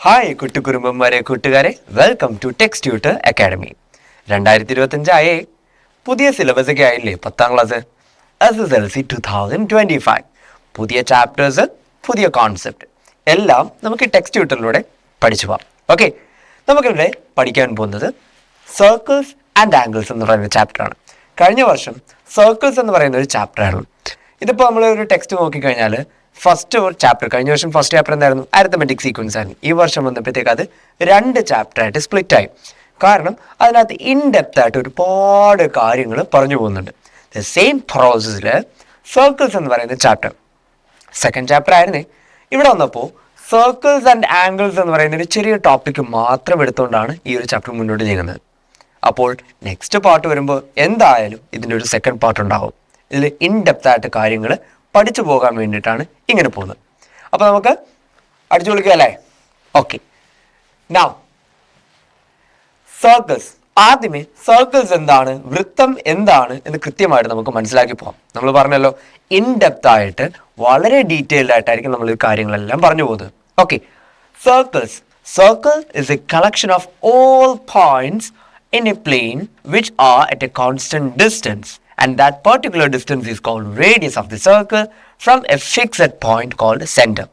Hi കുട്ടിക്കുറുമ്പന്മാരെ കൂട്ടുകാരെ. Welcome to text tutor academy രണ്ടായിരത്തി ഇരുപത്തഞ്ചായേ പുതിയ സിലബസ് ഒക്കെ ആയില്ലേ? പത്താം class S S L C two thousand twenty five പുതിയ ചാപ്റ്റേഴ്സ് പുതിയ കോൺസെപ്റ്റ് എല്ലാം നമുക്ക് ടെക്സ്റ്റ് ട്യൂട്ടറിലൂടെ പഠിച്ചു പോകാം ഓക്കെ നമുക്കിവിടെ പഠിക്കാൻ പോകുന്നത് സർക്കിൾസ് ആൻഡ് ആംഗിൾസ് എന്ന് പറയുന്ന ചാപ്റ്ററാണ് കഴിഞ്ഞ വർഷം സർക്കിൾസ് എന്ന് പറയുന്ന ഒരു ചാപ്റ്ററാണ് ഇതിപ്പോൾ നമ്മൾ ഒരു ടെക്സ്റ്റ് നോക്കിക്കഴിഞ്ഞാൽ ഫസ്റ്റ് ചാപ്റ്റർ കഴിഞ്ഞ വർഷം ഫസ്റ്റ് ചാപ്റ്റർ എന്തായിരുന്നു? അരിത്തമെറ്റിക് സീക്വൻസ് ആയിരുന്നു. ഈ വർഷം വന്നപ്പോഴത്തേക്ക് അത് രണ്ട് ചാപ്റ്റർ ആയിട്ട് സ്പ്ലിറ്റ് ആയി. കാരണം അതിനകത്ത് ഇൻഡെപ്ത് ആയിട്ട് ഒരുപാട് കാര്യങ്ങൾ പറഞ്ഞു പോകുന്നുണ്ട്. ദ സെയിം പ്രോസസ്സിൽ സർക്കിൾസ് എന്ന് പറയുന്ന ചാപ്റ്റർ സെക്കൻഡ് ചാപ്റ്റർ ആയിരുന്നേ. ഇവിടെ വന്നപ്പോൾ സർക്കിൾസ് ആൻഡ് ആംഗിൾസ് എന്ന് പറയുന്ന ഒരു ചെറിയ ടോപ്പിക്ക് മാത്രം എടുത്തുകൊണ്ടാണ് ഈ ഒരു ചാപ്റ്റർ മുന്നോട്ട് നീങ്ങുന്നത്. അപ്പോൾ നെക്സ്റ്റ് പാർട്ട് വരുമ്പോൾ എന്തായാലും ഇതിന്റെ ഒരു സെക്കൻഡ് പാർട്ട് ഉണ്ടാകും ഇതിൽ ഇൻഡെപ്ത് ആയിട്ട് കാര്യങ്ങൾ പഠിച്ചു പോകാൻ വേണ്ടിയിട്ടാണ് ഇങ്ങനെ പോകുന്നത്. അപ്പോൾ നമുക്ക് അടിച്ചു വിളിക്കുക അല്ലേ? ഓക്കെ നൗ സർക്കിൾസ് ആദ്യമേ സർക്കിൾസ് എന്താണ്? വൃത്തം എന്താണ്? എന്ന് കൃത്യമായിട്ട് നമുക്ക് മനസ്സിലാക്കി പോകാം നമ്മൾ പറഞ്ഞല്ലോ ഇൻ ഡെപ്ത് ആയിട്ട് വളരെ ഡീറ്റെയിൽഡ് ആയിട്ടായിരിക്കും നമ്മൾ ഈ കാര്യങ്ങളെല്ലാം പറഞ്ഞു പോകുന്നത്. Okay circles circle is a collection of all points in a plane which are at a constant distance. And that particular distance is called radius of the circle from a fixed point called center.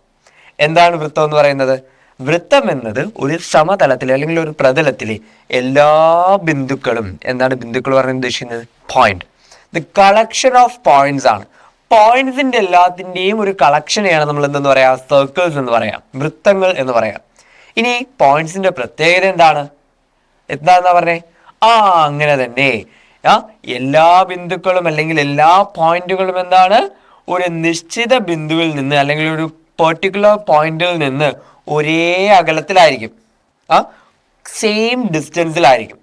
എന്താണ് വൃത്തം എന്ന് പറയുന്നത്? വൃത്തം എന്നത് ഒരു സമതലത്തിലെ അല്ലെങ്കിൽ ഒരു പ്രതലത്തിലെ എല്ലാ ബിന്ദുക്കളും എന്താണ് ബിന്ദുക്കൾ പറയുന്നത് ഉദ്ദേശിക്കുന്നത്? Point the collection of points ആണ്. പോയിന്റ്സിന്റെ എല്ലാത്തിന്റെയും ഒരു കളക്ഷനെയാണ് നമ്മൾ എന്തെന്ന് പറയാ? സർക്കിൾസ് എന്ന് പറയാം. വൃത്തങ്ങൾ എന്ന് പറയാം. ഇനി പോയിന്റ്സിന്റെ പ്രത്യേകത എന്താണ്? എന്താന്നാ പറഞ്ഞേ? ആ അങ്ങനെ തന്നെ. എല്ലാ ബിന്ദുക്കളും അല്ലെങ്കിൽ എല്ലാ പോയിന്റുകളും എന്താണ്? ഒരു നിശ്ചിത ബിന്ദുവിൽ നിന്ന് അല്ലെങ്കിൽ ഒരു പെർട്ടിക്കുലർ പോയിന്റിൽ നിന്ന് ഒരേ അകലത്തിലായിരിക്കും. ആ same ഡിസ്റ്റൻസിലായിരിക്കും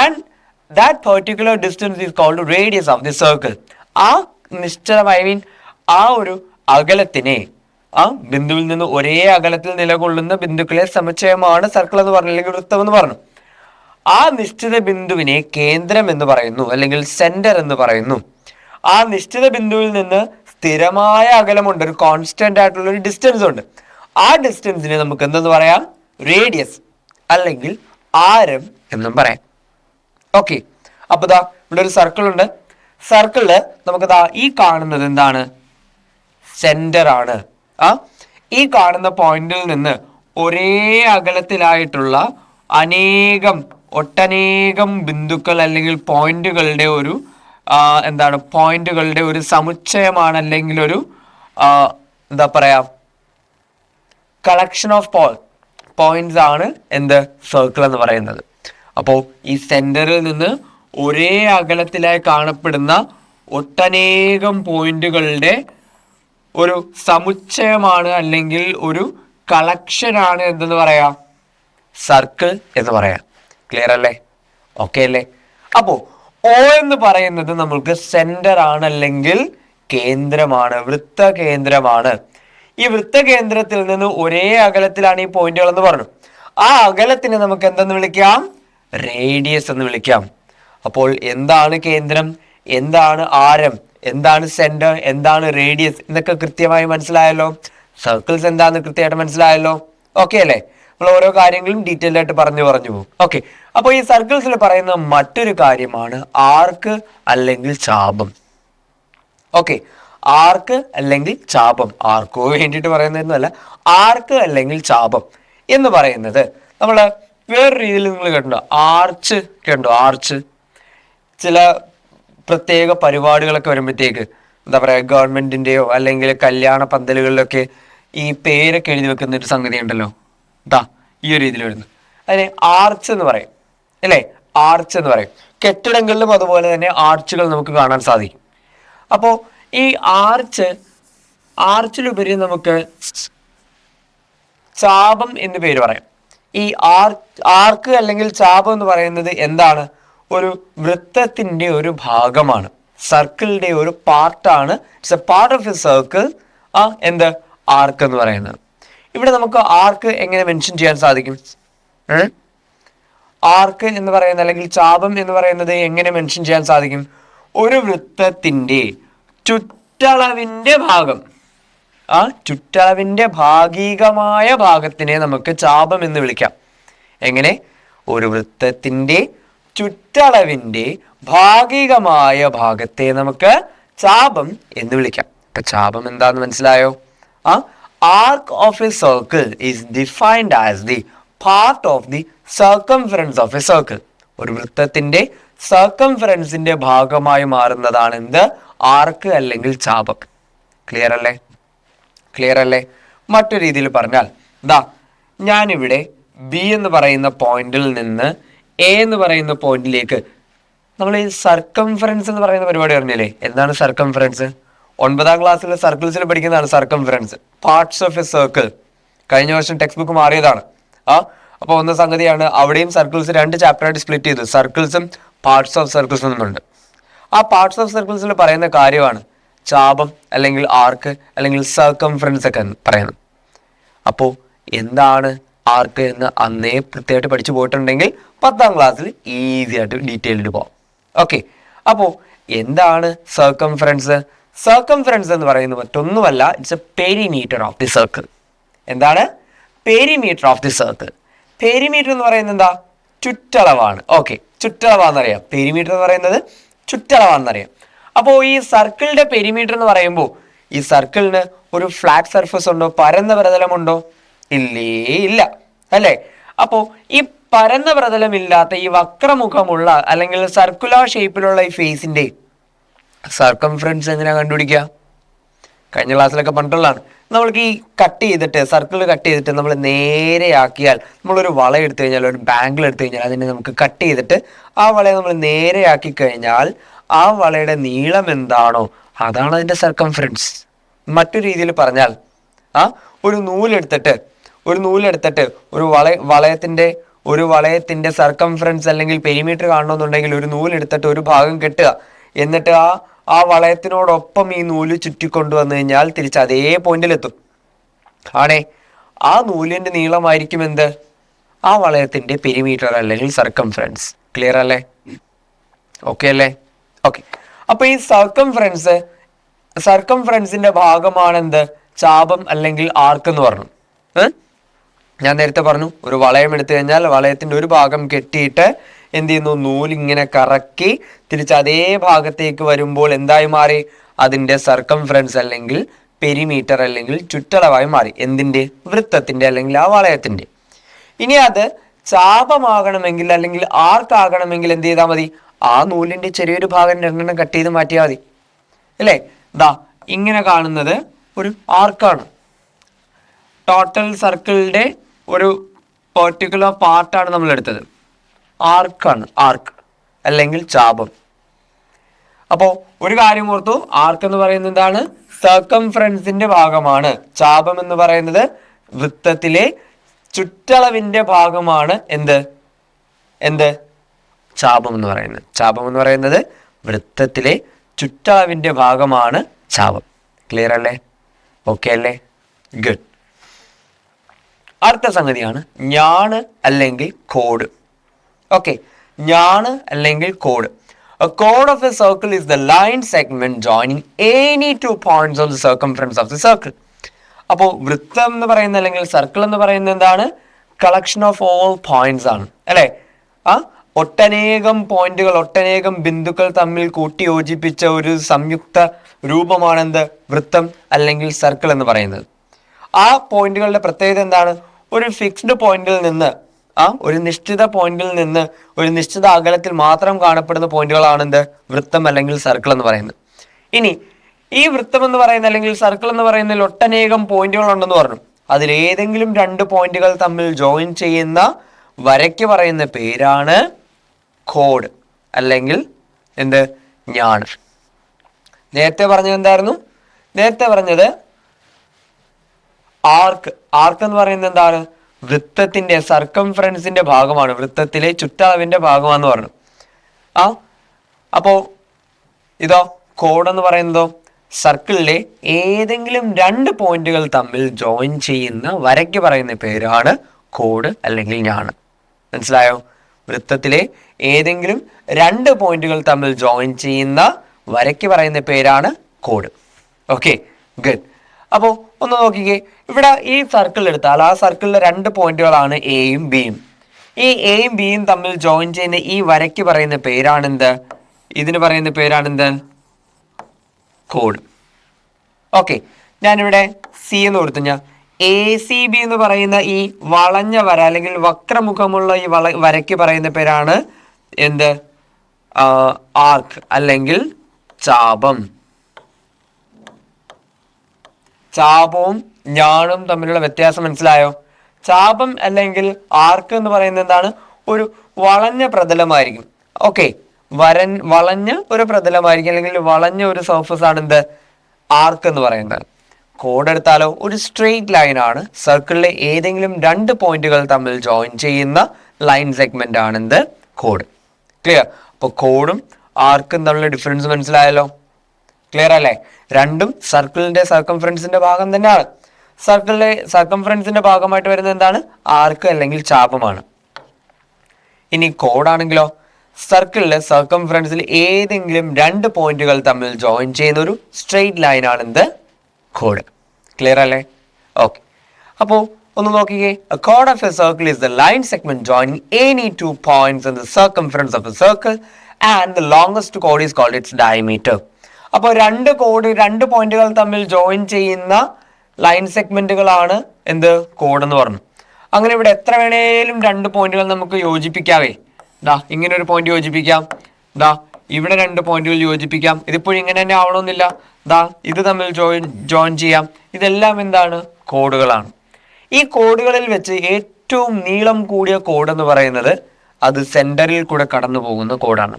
and that particular distance is called radius of the circle ആ നിശ്ചിതം ഐ മീൻ ആ ഒരു അകലത്തിനെ ആ ബിന്ദുവിൽ നിന്ന് ഒരേ അകലത്തിൽ നിലകൊള്ളുന്ന ബിന്ദുക്കളെ സമുച്ചയമാണ് സർക്കിൾ എന്ന് പറഞ്ഞു അല്ലെങ്കിൽ വൃത്തം എന്ന് പറഞ്ഞു. ആ നിശ്ചിത ബിന്ദുവിനെ കേന്ദ്രം എന്ന് പറയുന്നു അല്ലെങ്കിൽ സെന്റർ എന്ന് പറയുന്നു. ആ നിശ്ചിത ബിന്ദുവിൽ നിന്ന് സ്ഥിരമായ അകലമുണ്ട് ഒരു കോൺസ്റ്റന്റ് ആയിട്ടുള്ള ഒരു ഡിസ്റ്റൻസ് ഉണ്ട്. ആ ഡിസ്റ്റൻസിനെ നമുക്ക് എന്തെന്ന് പറയാം? റേഡിയസ് അല്ലെങ്കിൽ ആരം എന്നും പറയാം. ഓക്കെ അപ്പൊ ദാ ഇവിടെ ഒരു സർക്കിൾ ഉണ്ട്. സർക്കിളിൽ നമുക്ക് ദാ ഈ കാണുന്നത് എന്താണ്? സെന്റർ ആണ്. ആ ഈ കാണുന്ന പോയിന്റിൽ നിന്ന് ഒരേ അകലത്തിലായിട്ടുള്ള അനേകം ഒട്ടനേകം ബിന്ദുക്കൾ അല്ലെങ്കിൽ പോയിന്റുകളുടെ ഒരു എന്താണ് പോയിന്റുകളുടെ ഒരു സമുച്ചയമാണ് അല്ലെങ്കിൽ ഒരു എന്താ പറയാ കളക്ഷൻ ഓഫ് പോ പോയിന്റ്സ് ആണ് എന്ത് സർക്കിൾ എന്ന് പറയുന്നത്. അപ്പോൾ ഈ സെന്ററിൽ നിന്ന് ഒരേ അകലത്തിലായി കാണപ്പെടുന്ന ഒട്ടനേകം പോയിന്റുകളുടെ ഒരു സമുച്ചയമാണ് അല്ലെങ്കിൽ ഒരു കളക്ഷനാണ് എന്തെന്ന് പറയാം സർക്കിൾ എന്ന് പറയാം. ക്ലിയർ അല്ലേ? ഓക്കെ അല്ലേ? അപ്പോ ഓ എന്ന് പറയുന്നത് നമ്മൾക്ക് സെന്റർ ആണ് അല്ലെങ്കിൽ കേന്ദ്രമാണ് വൃത്ത കേന്ദ്രമാണ്. ഈ വൃത്ത കേന്ദ്രത്തിൽ നിന്ന് ഒരേ അകലത്തിലാണ് ഈ പോയിന്റുകൾ എന്ന് പറഞ്ഞു. ആ അകലത്തിനെ നമുക്ക് എന്തെന്ന് വിളിക്കാം? റേഡിയസ് എന്ന് വിളിക്കാം. അപ്പോൾ എന്താണ് കേന്ദ്രം? എന്താണ് ആരം? എന്താണ് സെന്റർ എന്താണ് റേഡിയസ് എന്നൊക്കെ കൃത്യമായി മനസ്സിലായല്ലോ. സർക്കിൾസ് എന്താണെന്ന് കൃത്യമായിട്ട് മനസ്സിലായല്ലോ. ഓക്കെ അല്ലേ? നമ്മൾ ഓരോ കാര്യങ്ങളും ഡീറ്റെയിൽ ആയിട്ട് പറഞ്ഞു പറഞ്ഞു പോകും. ഓക്കെ അപ്പോൾ ഈ സർക്കിൾസിൽ പറയുന്ന മറ്റൊരു കാര്യമാണ് ആർക്ക് അല്ലെങ്കിൽ ചാപം ഓക്കെ ആർക്ക് അല്ലെങ്കിൽ ചാപം ആർക്കോ വേണ്ടിയിട്ട് പറയുന്നതെന്നല്ല ആർക്ക് അല്ലെങ്കിൽ ചാപം എന്ന് പറയുന്നത് നമ്മൾ വേറെ രീതിയിൽ നിങ്ങൾ കേട്ടോ ആർച്ച് കേട്ടോ ആർച്ച് ചില പ്രത്യേക പരിപാടികളൊക്കെ വരുമ്പോഴത്തേക്ക് എന്താ പറയുക ഗവൺമെന്റിന്റെയോ അല്ലെങ്കിൽ കല്യാണ പന്തലുകളിലൊക്കെ ഈ പേരൊക്കെ എഴുതി വെക്കുന്ന ഒരു സംഗതി ഉണ്ടല്ലോ. ഇതാ ഈ ഒരു രീതിയിൽ വരുന്നു. അതിന് ആർച്ച് എന്ന് പറയും. അല്ലേ? ആർച്ച് എന്ന് പറയും. കെട്ടിടങ്ങളിലും അതുപോലെ തന്നെ ആർച്ചുകൾ നമുക്ക് കാണാൻ സാധിക്കും. അപ്പോൾ ഈ ആർച്ച് ആർച്ചിലുപരി നമുക്ക് ചാപം എന്ന് പേര് പറയാം. ഈ ആർ ആർക്ക് അല്ലെങ്കിൽ ചാപം എന്ന് പറയുന്നത് എന്താണ്? ഒരു വൃത്തത്തിന്റെ ഒരു ഭാഗമാണ്. സർക്കിളിന്റെ ഒരു പാർട്ടാണ് it's a part of a circle ആ എന്ത്? ആർക്ക് എന്ന് പറയുന്നത്. ഇവിടെ നമുക്ക് ആർക്ക് എങ്ങനെ മെൻഷൻ ചെയ്യാൻ സാധിക്കും? ആർക്ക് എന്ന് പറയുന്ന അല്ലെങ്കിൽ ചാപം എന്ന് പറയുന്നത് എങ്ങനെ മെൻഷൻ ചെയ്യാൻ സാധിക്കും? ഒരു വൃത്തത്തിന്റെ ചുറ്റളവിന്റെ ഭാഗം. ആ ചുറ്റളവിന്റെ ഭാഗികമായ ഭാഗത്തിനെ നമുക്ക് ചാപം എന്ന് വിളിക്കാം. എങ്ങനെ? ഒരു വൃത്തത്തിന്റെ ചുറ്റളവിന്റെ ഭാഗികമായ ഭാഗത്തെ നമുക്ക് ചാപം എന്ന് വിളിക്കാം. അപ്പം ചാപം എന്താന്ന് മനസ്സിലായോ? ആ ആർക്ക് of a circle is defined as the part of the circumference of a circle. ഒരു വൃത്തത്തിന്റെ സർക്കംഫറൻസിന്റെ ഭാഗമായി മാറുന്നതാണ് എന്ത്? ആർക്ക് അല്ലെങ്കിൽ ചാപക്. ക്ലിയർ അല്ലേ? ക്ലിയർ അല്ലേ? മറ്റു രീതിയിൽ പറഞ്ഞാൽ ദാ ഞാനിവിടെ ബി എന്ന് പറയുന്ന പോയിന്റിൽ നിന്ന് എ എന്ന് പറയുന്ന പോയിന്റിലേക്ക് നമ്മൾ ഈ സർക്കംഫറൻസ് എന്ന് പറയുന്ന പരിപാടി പറഞ്ഞില്ലേ എന്താണ് സർക്കംഫറൻസ് ഒൻപതാം ക്ലാസ്സിലെ സർക്കിൾസിൽ പഠിക്കുന്നതാണ് circumference parts of a circle കഴിഞ്ഞ വർഷം ടെക്സ്റ്റ് ബുക്ക് മാറിയതാണ്. ആ അപ്പോൾ ഒന്ന് സംഗതിയാണ് അവിടെയും സർക്കിൾസ് രണ്ട് ചാപ്റ്ററായിട്ട് സ്പ്ലിറ്റ് ചെയ്തു. സർക്കിൾസും പാർട്സ് ഓഫ് സർക്കിൾസ് എന്നുണ്ട് ആ പാർട്സ് ഓഫ് സർക്കിൾസിൽ പറയുന്ന കാര്യമാണ് ചാപം അല്ലെങ്കിൽ ആർക്ക് അല്ലെങ്കിൽ സർക്കംഫറൻസ് ഒക്കെ പറയുന്നത്. അപ്പോൾ എന്താണ് ആർക്ക് എന്ന് അന്നേ കൃത്യമായിട്ട് പഠിച്ചു പോയിട്ടുണ്ടെങ്കിൽ പത്താം ക്ലാസ്സിൽ ഈസി ആയിട്ട് ഡീറ്റെയിൽഡ് പോകാം ഓക്കെ അപ്പോൾ എന്താണ് സർക്കംഫറൻസ് സർക്കംഫറൻസ് എന്ന് പറയുന്നത് മറ്റൊന്നുമല്ല it's a perimeter of the circle എന്താണ്? Perimeter of the circle perimeter എന്ന് പറയുന്നത് എന്താ? ചുറ്റളവാണ്. ഓക്കെ ചുറ്റളവാണെന്നറിയാം. പെരിമീറ്റർ എന്ന് പറയുന്നത് ചുറ്റളവാണെന്നറിയാം. അപ്പോൾ ഈ സർക്കിളിന്റെ പെരിമീറ്റർ എന്ന് പറയുമ്പോൾ ഈ സർക്കിളിന് ഒരു ഫ്ലാറ്റ് സർഫസ് ഉണ്ടോ? പരന്ന പ്രതലമുണ്ടോ? ഇല്ലേ ഇല്ല. അല്ലേ? അപ്പോൾ ഈ പരന്ന പ്രതലമില്ലാത്ത ഈ വക്രമുഖമുള്ള അല്ലെങ്കിൽ സർക്കുലർ ഷേപ്പിലുള്ള ഈ ഫേസിന്റെ സർക്കംഫറൻസ് എങ്ങനെയാ കണ്ടുപിടിക്കുക? കഴിഞ്ഞ ക്ലാസ്സിലൊക്കെ പണ്ടുള്ളതാണ്. നമ്മൾക്ക് ഈ കട്ട് ചെയ്തിട്ട് സർക്കിൾ കട്ട് ചെയ്തിട്ട് നമ്മൾ നേരെയാക്കിയാൽ നമ്മളൊരു വള എടുത്തു കഴിഞ്ഞാൽ ഒരു ബാങ്കിൾ എടുത്തു കഴിഞ്ഞാൽ അതിനെ നമുക്ക് കട്ട് ചെയ്തിട്ട് ആ വളയെ നമ്മൾ നേരെയാക്കി കഴിഞ്ഞാൽ ആ വളയുടെ നീളം എന്താണോ അതാണ് അതിന്റെ സർക്കംഫറൻസ് മറ്റു രീതിയിൽ പറഞ്ഞാൽ ആ ഒരു നൂലെടുത്തിട്ട് ഒരു നൂലെടുത്തിട്ട് ഒരു വള വളയത്തിന്റെ ഒരു വളയത്തിന്റെ സർക്കംഫറൻസ് അല്ലെങ്കിൽ പെരിമീറ്റർ കാണണമെന്നുണ്ടെങ്കിൽ ഒരു നൂലെടുത്തിട്ട് ഒരു ഭാഗം കെട്ടുക. എന്നിട്ട് ആ ആ വളയത്തിനോടൊപ്പം ഈ നൂൽ ചുറ്റിക്കൊണ്ടുവന്നു കഴിഞ്ഞാൽ തിരിച്ച് അതേ പോയിന്റിലെത്തും. ആണേ ആ നൂലിന്റെ നീളമായിരിക്കും എന്ത്? ആ വളയത്തിന്റെ പെരിമീറ്റർ അല്ലെങ്കിൽ സർക്കംഫറൻസ് ക്ലിയർ അല്ലേ? ഓക്കെ അല്ലേ? ഓക്കെ അപ്പൊ ഈ സർക്കംഫറൻസ് സർക്കംഫറൻസിന്റെ ഭാഗമാണ് എന്ത്? ചാപം അല്ലെങ്കിൽ ആർക്ക് എന്ന് പറഞ്ഞു. ഞാൻ നേരത്തെ പറഞ്ഞു ഒരു വളയം എടുത്തു കഴിഞ്ഞാൽ വളയത്തിന്റെ ഒരു ഭാഗം കെട്ടിയിട്ട് എന്ത് ചെയ്യുന്നു നൂലിങ്ങനെ കറക്കി തിരിച്ച് അതേ ഭാഗത്തേക്ക് വരുമ്പോൾ എന്തായി മാറി? അതിന്റെ സർക്കംഫറൻസ് അല്ലെങ്കിൽ പെരിമീറ്റർ അല്ലെങ്കിൽ ചുറ്റളവായി മാറി. എന്തിന്റെ വൃത്തത്തിന്റെ അല്ലെങ്കിൽ ആ വളയത്തിന്റെ ഇനി അത് ചാപമാകണമെങ്കിൽ അല്ലെങ്കിൽ ആർക്കാകണമെങ്കിൽ എന്ത് ചെയ്താൽ മതി? ആ നൂലിന്റെ ചെറിയൊരു ഭാഗം രണ്ടെണ്ണം കട്ട് ചെയ്ത് മാറ്റിയാൽ മതി. അല്ലേ? ദാ ഇങ്ങനെ കാണുന്നത് ഒരു ആർക്കാണ്. ടോട്ടൽ സർക്കിളിന്റെ ഒരു പെർട്ടിക്കുലർ പാർട്ടാണ് നമ്മൾ എടുത്തത് ആർക്കാണ്? ആർക്ക്? അല്ലെങ്കിൽ ചാപം. അപ്പോൾ ഒരു കാര്യം ഓർത്തു. ആർക്ക് എന്ന് പറയുന്നത് എന്താണ്? സർക്കംഫറൻസിന്റെ ഭാഗമാണ്. ചാപം എന്ന് പറയുന്നത് വൃത്തത്തിലെ ചുറ്റളവിന്റെ ഭാഗമാണ്. എന്ത്? എന്ത്? ചാപം എന്ന് പറയുന്നത്. ചാപം എന്ന് പറയുന്നത് വൃത്തത്തിലെ ചുറ്റളവിന്റെ ഭാഗമാണ് ചാപം. ക്ലിയർ അല്ലേ? ഓക്കെ അല്ലേ? ഗുഡ് അടുത്ത സംഗതിയാണ്. ഞാണ് അല്ലെങ്കിൽ കോഡ്. ഓക്കെ ഞാൻ അല്ലെങ്കിൽ കോഡ്. A of a circle is the line segment joining any two points of the circumference of the circle അപ്പോൾ വൃത്തം എന്ന് പറയുന്ന അല്ലെങ്കിൽ സർക്കിൾ എന്ന് പറയുന്നത് എന്താണ്? കളക്ഷൻ ഓഫ് ഓൾ പോയിന്റ്സ് ആണ്. അല്ലേ? ആ? ഒട്ടനേകം പോയിന്റുകൾ ഒട്ടനേകം ബിന്ദുക്കൾ തമ്മിൽ കൂട്ടി യോജിപ്പിച്ച ഒരു സംയുക്ത രൂപമാണ് എന്ത് വൃത്തം അല്ലെങ്കിൽ സർക്കിൾ എന്ന് പറയുന്നത്. ആ പോയിന്റുകളുടെ പ്രത്യേകത എന്താണ്? ഒരു ഫിക്സ്ഡ് പോയിന്റിൽ നിന്ന് ആ ഒരു നിശ്ചിത പോയിന്റിൽ നിന്ന് ഒരു നിശ്ചിത അകലത്തിൽ മാത്രം കാണപ്പെടുന്ന പോയിന്റുകളാണ് എന്ത്? വൃത്തം അല്ലെങ്കിൽ സർക്കിൾ എന്ന് പറയുന്നത്. ഇനി ഈ വൃത്തം എന്ന് പറയുന്ന അല്ലെങ്കിൽ സർക്കിൾ എന്ന് പറയുന്നതിൽ ഒട്ടനേകം പോയിന്റുകൾ ഉണ്ടെന്ന് പറഞ്ഞു. അതിൽ ഏതെങ്കിലും രണ്ട് പോയിന്റുകൾ തമ്മിൽ ജോയിൻ ചെയ്യുന്ന വരയ്ക്ക് പറയുന്ന പേരാണ് കോഡ് അല്ലെങ്കിൽ എന്ത്? ഞാണ്. നേരത്തെ പറഞ്ഞത് എന്തായിരുന്നു? നേരത്തെ പറഞ്ഞത് ആർക്ക്. ആർക്ക് എന്ന് പറയുന്നത് എന്താണ്? വൃത്തത്തിന്റെ സർക്കംഫറൻസിന്റെ ഭാഗമാണ്. വൃത്തത്തിലെ ചുറ്റളവിന്റെ ഭാഗമാണെന്ന് പറഞ്ഞു. ആ അപ്പോ ഇതോ എന്ന് പറയുന്നതോ? സർക്കിളിലെ ഏതെങ്കിലും രണ്ട് പോയിന്റുകൾ തമ്മിൽ ജോയിൻ ചെയ്യുന്ന വരയ്ക്ക് പറയുന്ന പേരാണ് കോഡ് അല്ലെങ്കിൽ ഞാണ്. മനസ്സിലായോ? വൃത്തത്തിലെ ഏതെങ്കിലും രണ്ട് പോയിന്റുകൾ തമ്മിൽ ജോയിൻ ചെയ്യുന്ന വരയ്ക്ക് പറയുന്ന പേരാണ് കോഡ് ഓക്കെ ഗുഡ് അപ്പോൾ ഒന്ന് നോക്കിക്കേ. ഇവിടെ ഈ സർക്കിൾ എടുത്താൽ ആ സർക്കിളിലെ രണ്ട് പോയിന്റുകളാണ് എയും ബിയും ഈ എയും ബിയും തമ്മിൽ ജോയിൻ ചെയ്യുന്ന ഈ വരയ്ക്ക് പറയുന്ന പേരാണെന്ത്? ഇതിന് പറയുന്ന പേരാണെന്ത്? കോഡ് ഓക്കെ ഞാനിവിടെ സി എന്ന് കൊടുത്തു ഞാൻ എ സി ബി എന്ന് പറയുന്ന ഈ വളഞ്ഞ വര അല്ലെങ്കിൽ വക്രമുഖമുള്ള ഈ വള വരയ്ക്ക് പറയുന്ന പേരാണ് എന്ത്? ആർക്ക് അല്ലെങ്കിൽ ചാപം. ചാപവും ഞാണും തമ്മിലുള്ള വ്യത്യാസം മനസ്സിലായോ? ചാപം അല്ലെങ്കിൽ ആർക്ക് എന്ന് പറയുന്നത് എന്താണ്? ഒരു വളഞ്ഞ പ്രതലമായിരിക്കും. ഓക്കെ. വരൻ വളഞ്ഞ ഒരു പ്രതലമായിരിക്കും അല്ലെങ്കിൽ വളഞ്ഞ ഒരു സർഫസ് ആണ് എന്ത്? ആർക്ക് എന്ന് പറയുന്നത്. കോഡ് എടുത്താലോ? ഒരു സ്ട്രെയിറ്റ് ലൈൻ ആണ്. സർക്കിളിലെ ഏതെങ്കിലും രണ്ട് പോയിന്റുകൾ തമ്മിൽ ജോയിൻ ചെയ്യുന്ന ലൈൻ സെഗ്മെന്റ് ആണ് എന്ത്? കോഡ് ക്ലിയർ അപ്പോൾ കോഡും ആർക്കും തമ്മിലുള്ള ഡിഫറൻസ് മനസ്സിലായല്ലോ? ക്ലിയർ അല്ലേ? രണ്ടും സർക്കിളിന്റെ സർക്കംഫറൻസിന്റെ ഭാഗം തന്നെയാണ്. സർക്കിളിലെ സർക്കംഫറൻസിന്റെ ഭാഗമായിട്ട് വരുന്നത് എന്താണ്? ആർക്ക് അല്ലെങ്കിൽ ചാപമാണ്. ഇനി കോഡാണെങ്കിലോ സർക്കിളിലെ സർക്കംഫറൻസിൽ ഏതെങ്കിലും രണ്ട് പോയിന്റുകൾ തമ്മിൽ ജോയിൻ ചെയ്യുന്ന ഒരു സ്ട്രെയിറ്റ് ലൈൻ ആണ് എന്ത്? കോഡ് ക്ലിയർ അല്ലേ? ഓക്കെ അപ്പോൾ ഒന്ന് നോക്കിക്കേ. Code of a circle is the line segment joining any two points in the circumference of a circle and the longest code is called it's diameter അപ്പോൾ രണ്ട് code രണ്ട് പോയിന്റുകൾ തമ്മിൽ ജോയിൻ ചെയ്യുന്ന ലൈൻ സെഗ്മെന്റുകളാണ് എന്ത്? കോഡ് എന്ന് പറഞ്ഞു അങ്ങനെ ഇവിടെ എത്ര വേണേലും രണ്ട് പോയിന്റുകൾ നമുക്ക് യോജിപ്പിക്കാവേ. ദാ ഇങ്ങനെ ഒരു പോയിന്റ് യോജിപ്പിക്കാം. ദാ ഇവിടെ രണ്ട് പോയിന്റുകൾ യോജിപ്പിക്കാം. ഇതിപ്പോഴും ഇങ്ങനെ തന്നെ ആവണമെന്നില്ല ദാ ഇത് തമ്മിൽ ജോയിൻ ജോയിൻ ചെയ്യാം. ഇതെല്ലാം എന്താണ്? കോഡുകളാണ്. ഈ കോഡുകളിൽ വെച്ച് ഏറ്റവും നീളം കൂടിയ കോഡ് എന്ന് പറയുന്നത് അത് സെന്ററിൽ കൂടെ കടന്നു പോകുന്ന കോഡാണ്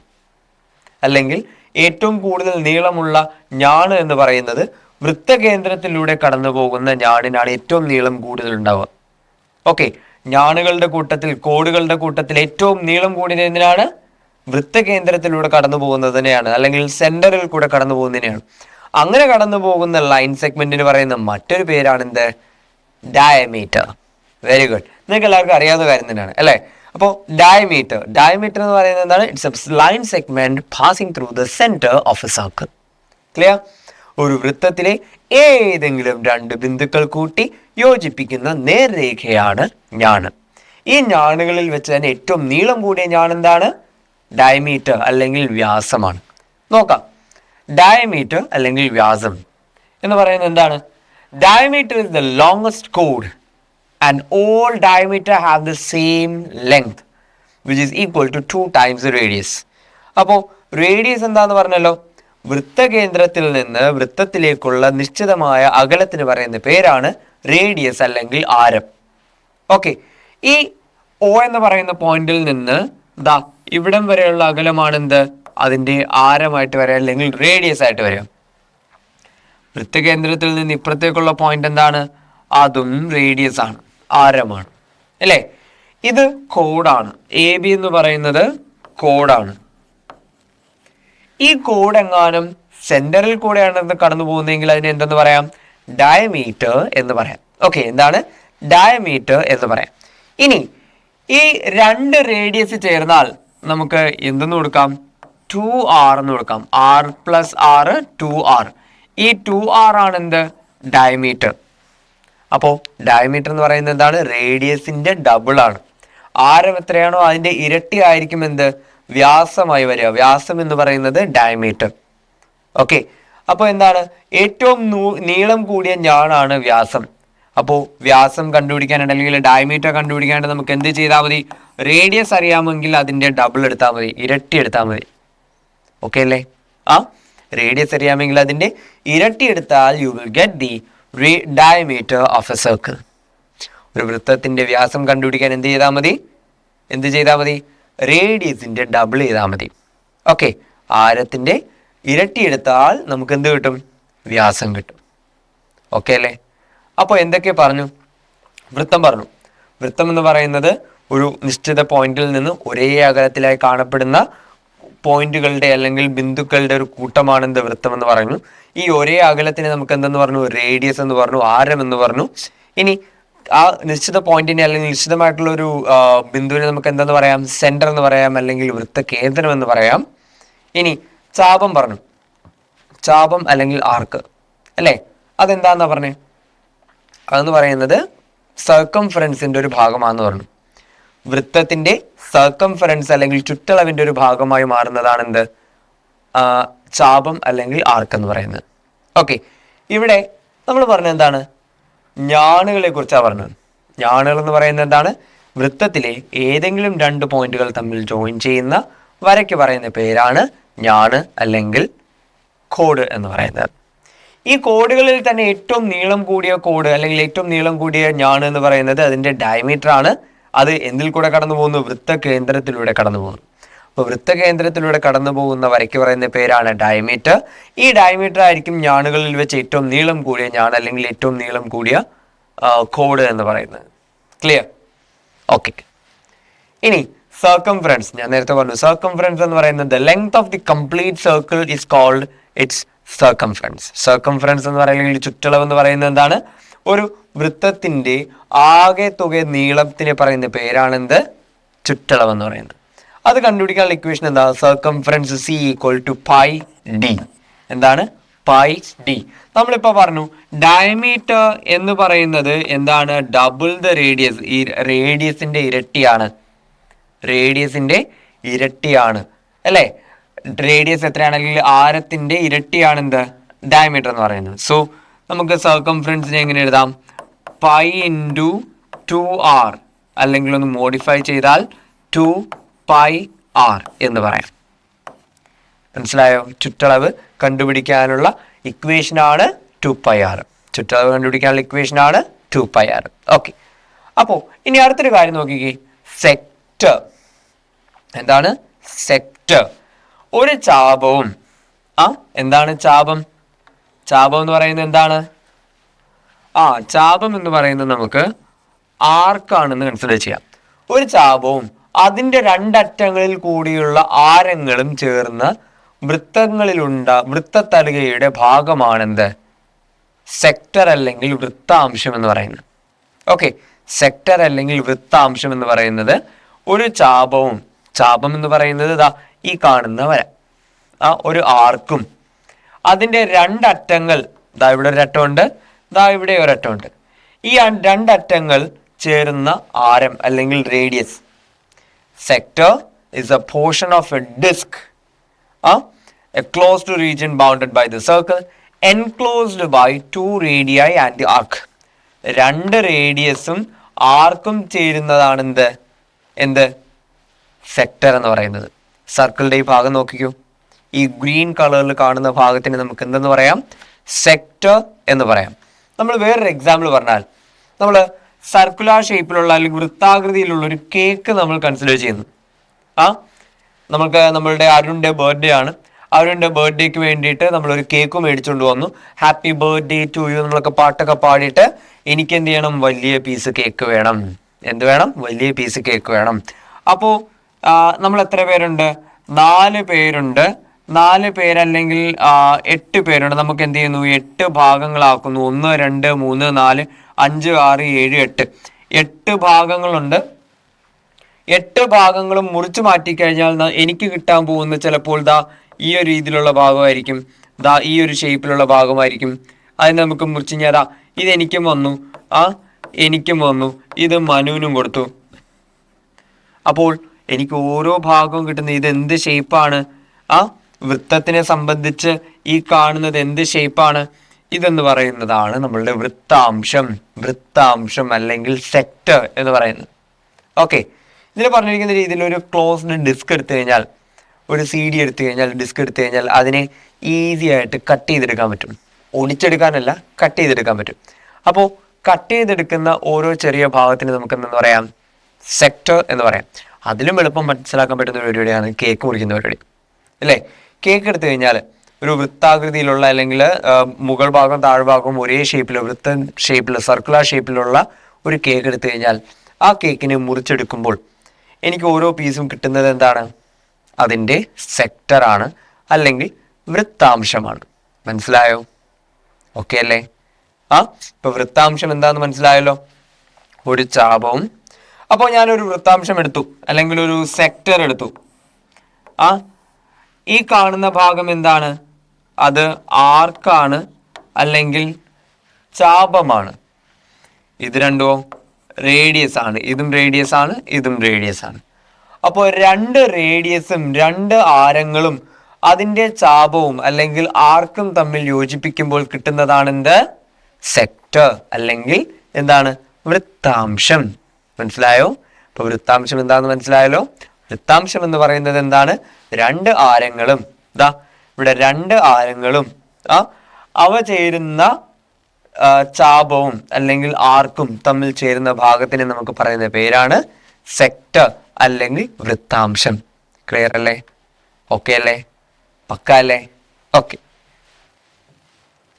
അല്ലെങ്കിൽ ഏറ്റവും കൂടുതൽ നീളമുള്ള ഞാണ് എന്ന് പറയുന്നത് വൃത്തകേന്ദ്രത്തിലൂടെ കടന്നു പോകുന്ന ഞാണിനാണ് ഏറ്റവും നീളം കൂടുതൽ ഉണ്ടാവുക ഓക്കെ ഞാണുകളുടെ കൂട്ടത്തിൽ കോടുകളുടെ കൂട്ടത്തിൽ ഏറ്റവും നീളം കൂടിയത് എന്തിനാണ്? വൃത്തകേന്ദ്രത്തിലൂടെ കടന്നു പോകുന്നതിനെയാണ് അല്ലെങ്കിൽ സെന്ററിൽ കൂടെ കടന്നു പോകുന്നതിനെയാണ് അങ്ങനെ കടന്നു പോകുന്ന ലൈൻ സെഗ്മെന്റിന് പറയുന്ന മറ്റൊരു പേരാണ് എന്ത്? ഡയമീറ്റർ വെരി ഗുഡ് നിങ്ങൾക്ക് എല്ലാവർക്കും അറിയാവുന്ന കാര്യം തന്നെയാണ് അല്ലേ? അപ്പോൾ ഡയമീറ്റർ ഡയമീറ്റർ എന്ന് പറയുന്നത് എന്താണ്? It's a line segment passing through the centre of a circle clear ഒരു വൃത്തത്തിലെ ഏതെങ്കിലും രണ്ട് ബിന്ദുക്കൾ കൂട്ടി യോജിപ്പിക്കുന്ന നേർരേഖയാണ് ഞാണ്. ഈ ഞാണുകളിൽ വെച്ച് തന്നെ ഏറ്റവും നീളം കൂടിയ ഞാൻ എന്താണ്? ഡയമീറ്റർ അല്ലെങ്കിൽ വ്യാസമാണ്. നോക്കാം. ഡയമീറ്റർ അല്ലെങ്കിൽ വ്യാസം. എന്ന് പറയുന്നത് എന്താണ്? ഡയമീറ്റർ ഇസ് ദ ലോങ്സ്റ്റ് കോഡ് and all diameter have the same length which is equal to two times radius അപ്പോൾ റേഡിയസ് എന്താന്ന് പറഞ്ഞല്ലോ? വൃത്തകേന്ദ്രത്തിൽ നിന്ന് വൃത്തത്തിലേക്കുള്ള നിശ്ചിതമായ അകലത്തിന് പറയുന്ന പേരാണ് റേഡിയസ് അല്ലെങ്കിൽ ആരം. ഓക്കെ ഈ ഒ എന്ന് പറയുന്ന പോയിന്റിൽ നിന്ന് ദാ ഇവിടം വരെയുള്ള അകലമാണ് എന്ത് അതിന്റെ ആരമായിട്ട് വരിക അല്ലെങ്കിൽ റേഡിയസ് ആയിട്ട് വരിക വൃത്തകേന്ദ്രത്തിൽ നിന്ന് ഇപ്പുറത്തേക്കുള്ള പോയിന്റ് എന്താണ്? അതും റേഡിയസ് ആണ്. ആരമാണ്. അല്ലേ? ഇത് കോഡാണ്. എ ബി എന്ന് പറയുന്നത് കോഡാണ്. ഈ കോഡ് എങ്ങാനും സെന്ററിൽ കൂടെയാണ് കടന്നു പോകുന്നതെങ്കിൽ അതിന് എന്തെന്ന് പറയാം? ഡയമീറ്റർ എന്ന് പറയാം. ഓക്കെ എന്താണ്? ഡയമീറ്റർ എന്ന് പറയാം. ഇനി ഈ രണ്ട് റേഡിയസ് ചേർന്നാൽ നമുക്ക് എന്തെന്ന് കൊടുക്കാം? ടു ആർ എന്ന് കൊടുക്കാം. R plus R two R. ഈ ടു ആർ ആണ് എന്ത്? ഡയമീറ്റർ. അപ്പോൾ ഡയമീറ്റർ എന്ന് പറയുന്നത് എന്താണ്? റേഡിയസിന്റെ ഡബിൾ ആണ്. ആരം എത്രയാണോ അതിന്റെ ഇരട്ടി ആയിരിക്കും എന്ത്? വ്യാസമായി വരിക. വ്യാസം എന്ന് പറയുന്നത് ഡയമീറ്റർ ഓക്കെ അപ്പോൾ എന്താണ്? ഏറ്റവും നീളം കൂടിയ ഞാനാണ് വ്യാസം. അപ്പോൾ വ്യാസം കണ്ടുപിടിക്കാനായിട്ട് അല്ലെങ്കിൽ ഡയമീറ്റർ കണ്ടുപിടിക്കാനായിട്ട് നമുക്ക് എന്ത് ചെയ്താൽ മതി? റേഡിയസ് അറിയാമെങ്കിൽ അതിന്റെ ഡബിൾ എടുത്താൽ മതി. ഇരട്ടി എടുത്താൽ മതി. ഓക്കെ അല്ലേ? ആ? റേഡിയസ് അറിയാമെങ്കിൽ അതിന്റെ ഇരട്ടി എടുത്താൽ you will get the diameter of a circle ഒരു വൃത്തത്തിന്റെ വ്യാസം കണ്ടുപിടിക്കാൻ എന്ത് ചെയ്താൽ മതി? എന്ത് ചെയ്താൽ മതി? റേഡിയസിന്റെ ഡബിൾ ചെയ്താൽ മതി. ഓക്കെ ആരത്തിന്റെ ഇരട്ടി എടുത്താൽ നമുക്ക് എന്ത് കിട്ടും? വ്യാസം കിട്ടും. ഓക്കെ അല്ലേ? അപ്പോൾ എന്തൊക്കെ പറഞ്ഞു? വൃത്തം പറഞ്ഞു. വൃത്തം എന്ന് പറയുന്നത് ഒരു നിശ്ചിത പോയിന്റിൽ നിന്ന് ഒരേ അകലത്തിലായി കാണപ്പെടുന്ന പോയിന്റുകളുടെ അല്ലെങ്കിൽ ബിന്ദുക്കളുടെ ഒരു കൂട്ടമാണ് എന്ത് വൃത്തം എന്ന് പറഞ്ഞു ഈ ഒരേ അകലത്തിന് നമുക്ക് എന്തെന്ന് പറഞ്ഞു? റേഡിയസ് എന്ന് പറഞ്ഞു ആരം എന്ന് പറഞ്ഞു. ഇനി ആ നിശ്ചിത പോയിന്റിനെ അല്ലെങ്കിൽ നിശ്ചിതമായിട്ടുള്ള ഒരു ബിന്ദുവിനെ നമുക്ക് എന്തെന്ന് പറയാം? സെന്റർ എന്ന് പറയാം അല്ലെങ്കിൽ വൃത്ത കേന്ദ്രം എന്ന് പറയാം. ഇനി ചാപം പറഞ്ഞു. ചാപം അല്ലെങ്കിൽ ആർക്ക് അല്ലേ? അതെന്താന്നാ പറഞ്ഞേ? അതെന്ന് പറയുന്നത് സർക്കംഫറൻസിന്റെ ഒരു ഭാഗമാണെന്ന് പറഞ്ഞു. വൃത്തത്തിന്റെ സർക്കംഫറൻസ് അല്ലെങ്കിൽ ചുറ്റളവിന്റെ ഒരു ഭാഗമായി മാറുന്നതാണ് എന്ത്? ചാപം അല്ലെങ്കിൽ ആർക്ക് എന്ന് പറയുന്നത്. ഓക്കെ ഇവിടെ നമ്മൾ പറഞ്ഞത് എന്താണ്? ഞാണുകളെ കുറിച്ചാണ് പറഞ്ഞത്. ഞാണുകൾ എന്ന് പറയുന്നത് എന്താണ്? വൃത്തത്തിലെ ഏതെങ്കിലും രണ്ട് പോയിന്റുകൾ തമ്മിൽ ജോയിൻ ചെയ്യുന്ന വരയ്ക്ക് പറയുന്ന പേരാണ് ഞാണ് അല്ലെങ്കിൽ കോഡ് എന്ന് പറയുന്നത്. ഈ കോഡുകളിൽ തന്നെ ഏറ്റവും നീളം കൂടിയ കോഡ് അല്ലെങ്കിൽ ഏറ്റവും നീളം കൂടിയ ഞാണ് എന്ന് പറയുന്നത് അതിന്റെ ഡയമീറ്റർ ആണ് അത് എന്തിൽ കൂടെ കടന്നു പോകുന്നു? വൃത്തകേന്ദ്രത്തിലൂടെ കടന്നു പോകുന്നു. അപ്പോൾ വൃത്ത കേന്ദ്രത്തിലൂടെ കടന്നു പോകുന്ന വരയ്ക്ക് പറയുന്ന പേരാണ് ഡയമീറ്റർ. ഈ ഡയമീറ്റർ ആയിരിക്കും ഞാണുകളിൽ വെച്ച് ഏറ്റവും നീളം കൂടിയ ഞാൺ അല്ലെങ്കിൽ ഏറ്റവും നീളം കൂടിയ കോഡ് എന്ന് പറയുന്നത്. ക്ലിയർ ഓക്കെ ഇനി സർക്കംഫറൻസ് ഞാൻ നേരത്തെ പറഞ്ഞു സർക്കംഫറൻസ് എന്ന് പറയുന്നത് length of the complete circle is called its circumference circumference എന്ന് പറയുന്നത് ചുറ്റളവ് എന്ന് പറയുന്നത് എന്താണ്? ഒരു വൃത്തത്തിന്റെ ആകെ തുക നീളത്തിനെ പറയുന്ന പേരാണെന്ത്? ചുറ്റളവ് എന്ന് പറയുന്നത്. അത് കണ്ടുപിടിക്കാനുള്ള ഇക്വേഷൻ എന്താ? Circumference C equal to pi D എന്താണ്? പൈ ഡി നമ്മളിപ്പോൾ പറഞ്ഞു ഡയമീറ്റർ എന്ന് പറയുന്നത് എന്താണ്? ഡബിൾ ദ റേഡിയസ് ഈ റേഡിയസിന്റെ ഇരട്ടിയാണ്. റേഡിയസിന്റെ ഇരട്ടിയാണ്. അല്ലേ? റേഡിയസ് എത്രയാണെങ്കിൽ ആരത്തിന്റെ ഇരട്ടിയാണ് എന്ത് ഡയമീറ്റർ എന്ന് പറയുന്നത്. സോ നമുക്ക് സർക്കംഫറൻസിനെ എങ്ങനെ എഴുതാം? പൈ ഇന്റു ടു ആർ അല്ലെങ്കിൽ ഒന്ന് മോഡിഫൈ ചെയ്താൽ ടു പൈ ആർ എന്ന് പറയാം. മനസ്സിലായോ? ചുറ്റളവ് കണ്ടുപിടിക്കാനുള്ള ഇക്വേഷനാണ് ടു പൈ ആർ ചുറ്റളവ് കണ്ടുപിടിക്കാനുള്ള ഇക്വേഷനാണ് ടു പൈ ആർ ഓക്കെ അപ്പോൾ ഇനി അടുത്തൊരു കാര്യം നോക്കിക്കേ. സെക്ടർ എന്താണ്? സെക്ടർ ഒരു ചാപവും ആ എന്താണ് ചാപം? ചാപം എന്ന് പറയുന്നത് എന്താണ്? ആ ചാപം എന്ന് പറയുന്നത് നമുക്ക് ആർക്കാണെന്ന് കൺസിഡർ ചെയ്യാം. ഒരു ചാപവും അതിന്റെ രണ്ടറ്റങ്ങളിൽ കൂടിയുള്ള ആരങ്ങളും ചേർന്ന് വൃത്തങ്ങളിലുണ്ട വൃത്തത്തലുകയുടെ ഭാഗമാണെന്ത്? സെക്ടർ അല്ലെങ്കിൽ വൃത്താംശം എന്ന് പറയുന്നത്. ഓക്കെ സെക്ടർ അല്ലെങ്കിൽ വൃത്താംശം എന്ന് പറയുന്നത് ഒരു ചാപവും ചാപം എന്ന് പറയുന്നത് ഇതാ ഈ കാണുന്ന വര ആ ഒരു ആർക്കും അതിന്റെ രണ്ടറ്റങ്ങൾ ദാ ഇവിടെ ഒരു അറ്റമുണ്ട് ദാ ഇവിടെ ഒരറ്റമുണ്ട്. ഈ രണ്ടറ്റങ്ങൾ ചേരുന്ന ആരം അല്ലെങ്കിൽ radius sector is a portion of a disc ah a close to region bounded by the circle enclosed by two and and arc രണ്ട് റേഡിയസും ആർക്കും ചേരുന്നതാണ് എന്ത്? എന്ത് സെക്ടർ എന്ന് പറയുന്നത്. സർക്കിളിന്റെ ഈ ഭാഗം നോക്കിക്കൂ. ഈ ഗ്രീൻ കളറിൽ കാണുന്ന ഭാഗത്തിന് നമുക്ക് എന്തെന്ന് പറയാം? സെക്ടർ എന്ന് പറയാം. നമ്മൾ വേറൊരു എക്സാമ്പിൾ പറഞ്ഞാൽ നമ്മൾ സർക്കുലർ ഷേപ്പിലുള്ള അല്ലെങ്കിൽ വൃത്താകൃതിയിലുള്ള ഒരു കേക്ക് നമ്മൾ കൺസിഡർ ചെയ്യുന്നു. ആ നമുക്ക് നമ്മളുടെ അരുണിന്റെ ബർത്ത്ഡേ ആണ്. അരുണിന്റെ ബർത്ത്ഡേക്ക് വേണ്ടിയിട്ട് നമ്മളൊരു കേക്ക് മേടിച്ചുകൊണ്ട് വന്നു. ഹാപ്പി ബർത്ത്ഡേ ടു യു നമ്മളൊക്കെ പാട്ടൊക്കെ പാടിയിട്ട് എനിക്ക് എന്ത് ചെയ്യണം? വലിയ പീസ് കേക്ക് വേണം. എന്ത് വേണം? വലിയ പീസ് കേക്ക് വേണം. അപ്പോൾ നമ്മൾ എത്ര പേരുണ്ട്? നാല് പേരുണ്ട്. നാല് പേരല്ലെങ്കിൽ എട്ട് പേരുണ്ട്. നമുക്ക് എന്ത് ചെയ്യുന്നു? എട്ട് ഭാഗങ്ങളാക്കുന്നു. ഒന്ന് രണ്ട് മൂന്ന് നാല് അഞ്ച് ആറ് ഏഴ് എട്ട്. എട്ട് ഭാഗങ്ങളുണ്ട്. എട്ട് ഭാഗങ്ങളും മുറിച്ചു മാറ്റിക്കഴിഞ്ഞാൽ എനിക്ക് കിട്ടാൻ പോകുന്ന ചിലപ്പോൾ ദാ ഈ ഒരു രീതിയിലുള്ള ഭാഗമായിരിക്കും. ദാ ഈ ഒരു ഷേപ്പിലുള്ള ഭാഗമായിരിക്കും. അതിന് നമുക്ക് മുറിച്ച് ദാ ഇത് എനിക്കും വന്നു. ആ എനിക്കും വന്നു. ഇത് മനുവിനും കൊടുത്തു. അപ്പോൾ എനിക്ക് ഓരോ ഭാഗവും കിട്ടുന്ന ഇത് എന്ത് ഷേപ്പാണ് ആ വൃത്തത്തിനെ സംബന്ധിച്ച് ഈ കാണുന്നത് എന്ത് ഷേപ്പാണ് ഇതെന്ന് പറയുന്നതാണ് നമ്മളുടെ വൃത്താംശം. വൃത്താംശം അല്ലെങ്കിൽ സെക്ടർ എന്ന് പറയുന്നത്. ഓക്കെ ഇതിൽ പറഞ്ഞിരിക്കുന്ന രീതിയിൽ ഒരു ക്ലോസ്ഡ് ഡിസ്ക് എടുത്തു കഴിഞ്ഞാൽ ഒരു സി ഡി എടുത്തു കഴിഞ്ഞാൽ ഡിസ്ക് എടുത്തു കഴിഞ്ഞാൽ അതിനെ ഈസി ആയിട്ട് കട്ട് ചെയ്തെടുക്കാൻ പറ്റും. ഒടിച്ചെടുക്കാനല്ല കട്ട് ചെയ്തെടുക്കാൻ പറ്റും. അപ്പോൾ കട്ട് ചെയ്തെടുക്കുന്ന ഓരോ ചെറിയ ഭാഗത്തിന് നമുക്ക് എന്താ പറയാം? സെക്ടർ എന്ന് പറയാം. അതിലും എളുപ്പം മനസ്സിലാക്കാൻ പറ്റുന്ന പരിപാടിയാണ് കേക്ക് മുറിക്കുന്ന പരിപാടി. അല്ലേ? കേക്ക് എടുത്തു കഴിഞ്ഞാൽ ഒരു വൃത്താകൃതിയിലുള്ള അല്ലെങ്കിൽ മുകൾ ഭാഗം താഴ്ഭാഗം ഒരേ ഷേപ്പിൽ വൃത്ത ഷേപ്പിൽ സർക്കുലർ ഷേപ്പിലുള്ള ഒരു കേക്ക് എടുത്തു കഴിഞ്ഞാൽ ആ കേക്കിനെ മുറിച്ചെടുക്കുമ്പോൾ എനിക്ക് ഓരോ പീസും കിട്ടുന്നത് എന്താണ്? അതിന്റെ സെക്ടറാണ് അല്ലെങ്കിൽ വൃത്താംശമാണ്. മനസ്സിലായോ? ഓക്കെ അല്ലേ? ആ ഇപ്പൊ വൃത്താംശം എന്താന്ന് മനസ്സിലായല്ലോ? ഒരു ചാപവും. അപ്പോൾ ഞാനൊരു വൃത്താംശം എടുത്തു അല്ലെങ്കിൽ ഒരു സെക്ടർ എടുത്തു. ആ ഈ കാണുന്ന ഭാഗം എന്താണ്? അത് ആർക്കാണ് അല്ലെങ്കിൽ ചാപമാണ്. ഇത് രണ്ടോ റേഡിയസ് ആണ്. ഇതും റേഡിയസ് ആണ് ഇതും റേഡിയസ് ആണ്. അപ്പോൾ രണ്ട് റേഡിയസും രണ്ട് ആരങ്ങളും അതിന്റെ ചാപവും അല്ലെങ്കിൽ ആർക്കും തമ്മിൽ യോജിപ്പിക്കുമ്പോൾ കിട്ടുന്നതാണ് എന്ത്? സെക്ടർ അല്ലെങ്കിൽ എന്താണ്? വൃത്താംശം. മനസ്സിലായോ? അപ്പോൾ വൃത്താംശം എന്താണെന്ന് മനസ്സിലായല്ലോ? വൃത്താംശം എന്ന് പറയുന്നത് എന്താണ്? രണ്ട് ആരങ്ങളും. ഇതാ ഇവിടെ രണ്ട് ആരങ്ങളും ആ അവ ചേരുന്ന ചാപവും അല്ലെങ്കിൽ ആർക്കും തമ്മിൽ ചേരുന്ന ഭാഗത്തിന് നമുക്ക് പറയുന്ന പേരാണ് സെക്ടർ അല്ലെങ്കിൽ വൃത്താംശം. ക്ലിയർ അല്ലേ? ഓക്കെ അല്ലേ? പക്ക അല്ലേ? ഓക്കെ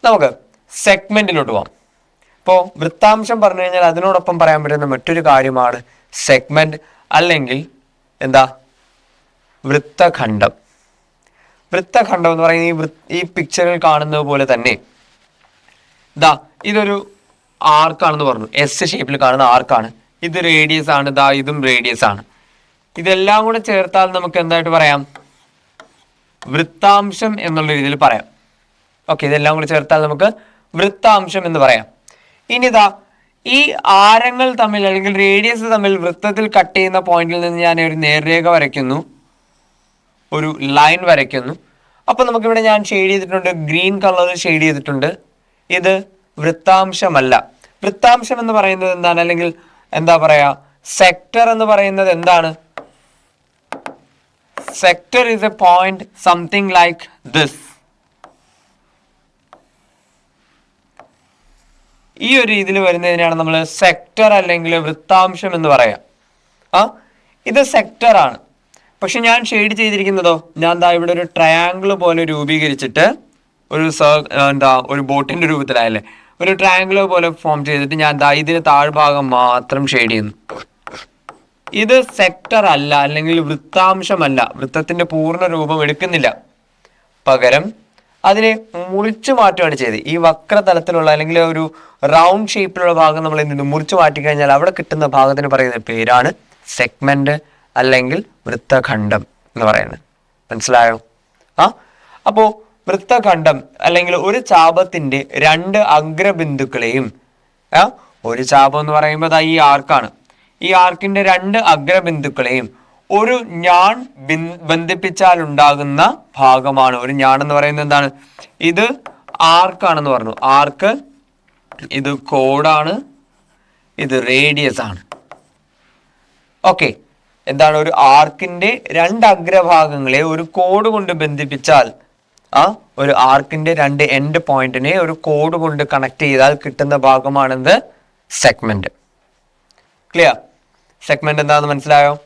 നമുക്ക് സെഗ്മെന്റിലോട്ട് പോവാം. ഇപ്പോൾ വൃത്താംശം പറഞ്ഞു കഴിഞ്ഞാൽ അതിനോടൊപ്പം പറയാൻ പറ്റുന്ന മറ്റൊരു കാര്യമാണ് സെഗ്മെന്റ് അല്ലെങ്കിൽ എന്താ? വൃത്തഖണ്ഡം. വൃത്തഖണ്ഡം എന്ന് പറയുന്നത് ഈ ഈ പിക്ചറിൽ കാണുന്നത് പോലെ തന്നെ. ഇതാ ഇതൊരു ആർക്കാണെന്ന് പറഞ്ഞു. എസ് ഷേപ്പിൽ കാണുന്ന ആർക്കാണ്? ഇത് റേഡിയസ് ആണ്. ഇതാ ഇതും റേഡിയസ് ആണ്. ഇതെല്ലാം കൂടെ ചേർത്താൽ നമുക്ക് എന്തായിട്ട് പറയാം? വൃത്താംശം എന്നുള്ള രീതിയിൽ പറയാം. ഓക്കെ ഇതെല്ലാം കൂടെ ചേർത്താൽ നമുക്ക് വൃത്താംശം എന്ന് പറയാം. ഇനി ഇതാ ഈ ആരങ്ങൾ തമ്മിൽ അല്ലെങ്കിൽ റേഡിയസ് തമ്മിൽ വൃത്തത്തിൽ കട്ട് ചെയ്യുന്ന പോയിന്റിൽ നിന്ന് ഞാൻ ഒരു നേർരേഖ വരയ്ക്കുന്നു. ഒരു ലൈൻ വരയ്ക്കുന്നു. അപ്പോൾ നമുക്കിവിടെ ഞാൻ ഷെയ്ഡ് ചെയ്തിട്ടുണ്ട്. ഗ്രീൻ കളർ ഷെയ്ഡ് ചെയ്തിട്ടുണ്ട്. ഇത് വൃത്താംശമല്ല. വൃത്താംശം എന്ന് പറയുന്നത് എന്താണ്? അല്ലെങ്കിൽ എന്താ പറയാ? സെക്ടർ എന്ന് പറയുന്നത് എന്താണ്? Sector is a point something like this ഈ ഒരു രീതിയിൽ വരുന്നതിനാണ് നമ്മൾ സെക്ടർ അല്ലെങ്കിൽ വൃത്താംശം എന്ന് പറയാം. ആ ഇത് സെക്ടറാണ് പക്ഷെ ഞാൻ ഷെയ്ഡ് ചെയ്തിരിക്കുന്നതോ? ഞാൻ ദാ ഇവിടെ ഒരു ട്രയാങ്കിൾ പോലെ രൂപീകരിച്ചിട്ട് ഒരു സർ എന്താ ഒരു ബോട്ടിന്റെ രൂപത്തിലായല്ലേ? ഒരു ട്രയാങ്കിൾ പോലെ ഫോം ചെയ്തിട്ട് ഞാൻ ദാ ഇതിന് താഴ്ഭാഗം മാത്രം ഷെയ്ഡ് ചെയ്യുന്നു. ഇത് സെക്ടർ അല്ല അല്ലെങ്കിൽ വൃത്താംശമല്ല. വൃത്തത്തിന്റെ പൂർണ രൂപം എടുക്കുന്നില്ല. പകരം അതിനെ മുറിച്ചു മാറ്റുകയാണ് ചെയ്തത്. ഈ വക്രതലത്തിലുള്ള അല്ലെങ്കിൽ ഒരു റൗണ്ട് ഷേപ്പിലുള്ള ഭാഗം നമ്മൾ എന്ത് മുറിച്ചു മാറ്റി കഴിഞ്ഞാൽ അവിടെ കിട്ടുന്ന ഭാഗത്തിന് പറയുന്ന പേരാണ് സെഗ്മെന്റ് അല്ലെങ്കിൽ വൃത്തഖണ്ഡം എന്ന് പറയുന്നത്. മനസ്സിലായോ? ആ? അപ്പോ വൃത്തഖണ്ഡം അല്ലെങ്കിൽ ഒരു ചാപത്തിന്റെ രണ്ട് അഗ്രബിന്ദുക്കളെയും ആ? ഒരു ചാപം എന്ന് പറയുമ്പോൾ അത് ഈ ആർക്കാണ്. ഈ ആർക്കിന്റെ രണ്ട് അഗ്രബിന്ദുക്കളെയും ഒരു ഞാൻ ബന്ധിപ്പിച്ചാൽ ഉണ്ടാകുന്ന ഭാഗമാണ്. ഒരു ഞാൻ എന്ന് പറയുന്നത് എന്താണ്? ഇത് ആർക്കാണെന്ന് പറഞ്ഞു. ആർക്ക്? ഇത് കോഡാണ്. ഇത് റേഡിയസ് ആണ്. ഓക്കെ. എന്താണ്? ഒരു ആർക്കിന്റെ രണ്ട് അഗ്രഭാഗങ്ങളെ ഒരു കോഡ് കൊണ്ട് ബന്ധിപ്പിച്ചാൽ ആ ഒരു ആർക്കിന്റെ രണ്ട് എൻഡ് പോയിന്റിനെ ഒരു കോഡ് കൊണ്ട് കണക്ട് ചെയ്താൽ കിട്ടുന്ന ഭാഗമാണെന്ത്? സെഗ്മെന്റ് ക്ലിയർ സെഗ്മെന്റ് എന്താണെന്ന് മനസ്സിലായോ?